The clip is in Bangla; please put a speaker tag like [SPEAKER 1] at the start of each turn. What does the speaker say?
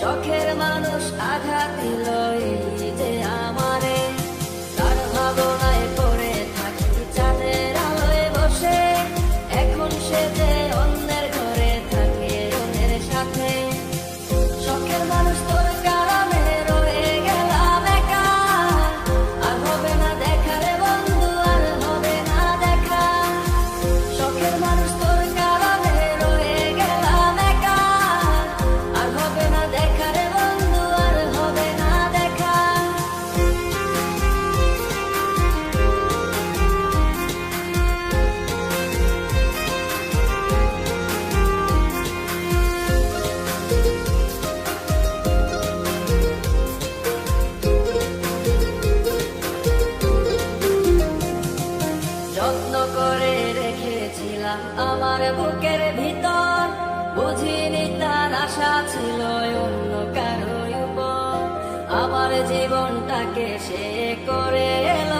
[SPEAKER 1] চোখের মানুষ আঘাত দিল। আমার বুকের ভিতর বুঝিনি তার আশা ছিল অন্য কারও আমার জীবনটাকে সে করে এলো।